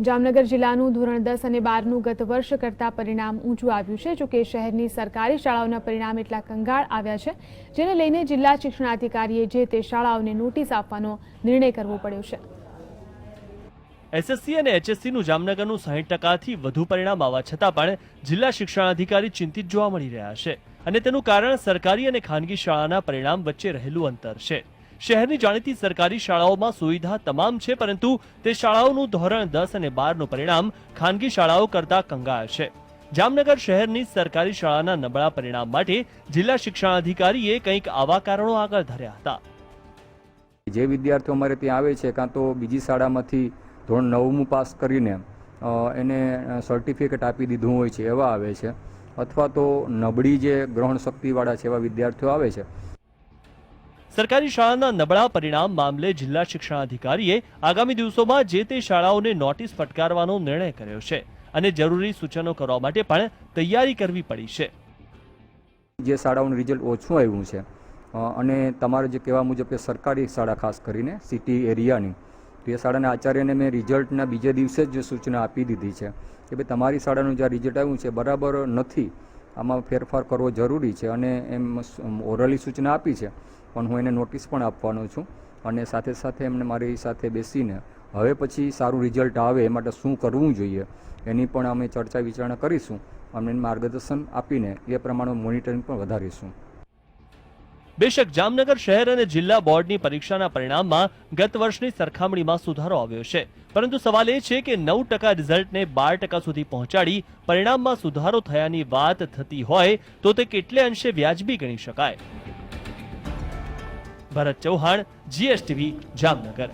જામનગર જિલ્લાનું ધોરણ દસ અને બારનું ગત વર્ષ કરતાં પરિણામ ઊંચું આવ્યું છે. જોકે શહેરની સરકારી શાળાઓના પરિણામ એટલા કંગાળ આવ્યા છે, જેને લઈને જિલ્લા શિક્ષણાધિકારીએ જે તે શાળાઓને નોટિસ આપવાનો નિર્ણય કરવો પડ્યો છે. એસએસસી અને એચએસસીનું જામનગરનું સાહીઠ ટકાથી વધુ પરિણામ આવવા છતાં પણ જિલ્લા શિક્ષણાધિકારી ચિંતિત જોવા મળી રહ્યા છે અને તેનું કારણ સરકારી અને ખાનગી શાળાના પરિણામ વચ્ચે રહેલું અંતર છે. શહેરની જાણીતી સરકારી શાળાઓમાં સુવિધા તમામ છે, પરંતુ તે શાળાઓનું ધોરણ દસ અને બારનું પરિણામ ખાનગી શાળાઓ કરતાં કંગાળ છે. જામનગર શહેરની સરકારી શાળાના નબળા પરિણામ માટે જિલ્લા શિક્ષણાધિકારીએ કંઈક આવા કારણો આગળ ધર્યા હતા. જે વિદ્યાર્થીઓ અમારે ત્યાં આવે છે, કાં તો બીજી શાળામાંથી ધોરણ નવમું પાસ કરીને એને સર્ટિફિકેટ આપી દીધું હોય છે, એવા આવે છે. અથવા તો નબળી જે ગ્રહણ શક્તિવાળા છે એવા વિદ્યાર્થીઓ આવે છે. સરકારી શાળાના નબળા પરિણામ મામલે જિલ્લા શિક્ષણાધિકારીએ આગામી દિવસોમાં જે તે શાળાઓને નોટિસ ફટકારવાનો નિર્ણય કર્યો છે અને જરૂરી સૂચનો કરવા માટે પણ તૈયારી કરવી પડી છે. જે શાળાઓનું રિઝલ્ટ ઓછું આવ્યું છે અને તમારે જે કહેવા મુજબ કે સરકારી શાળા ખાસ કરીને સિટી એરિયાની તો એ શાળાના આચાર્યને મેં રિઝલ્ટના બીજે દિવસે જ સૂચના આપી દીધી છે કે ભાઈ તમારી શાળાનું જે રિઝલ્ટ આવ્યું છે, બરાબર નથી આમાં ફેરફાર કરવો જરૂરી છે અને એમ ઓરલી સૂચના આપી છે, પણ હું એને નોટિસ પણ આપવાનો છું અને સાથે સાથે એમને મારી સાથે બેસીને હવે પછી સારું રિઝલ્ટ આવે એ માટે શું કરવું જોઈએ એની પણ અમે ચર્ચા વિચારણા કરીશું અમને માર્ગદર્શન આપીને એ પ્રમાણે મોનિટરિંગ પણ વધારીશું. બેશક જામનગર શહેર અને જિલ્લા બોર્ડની પરીક્ષાના પરિણામમાં ગત વર્ષની સરખામણીમાં સુધારો આવ્યો છે. પરંતુ સવાલ એ છે કે નવ ટકા રિઝલ્ટને બાર ટકા સુધી પહોંચાડી પરિણામમાં સુધારો થયાની વાત થતી હોય તો તે કેટલે અંશે વ્યાજબી ગણી શકાય? ભરત ચૌહાણ જીએસટીવી જામનગર.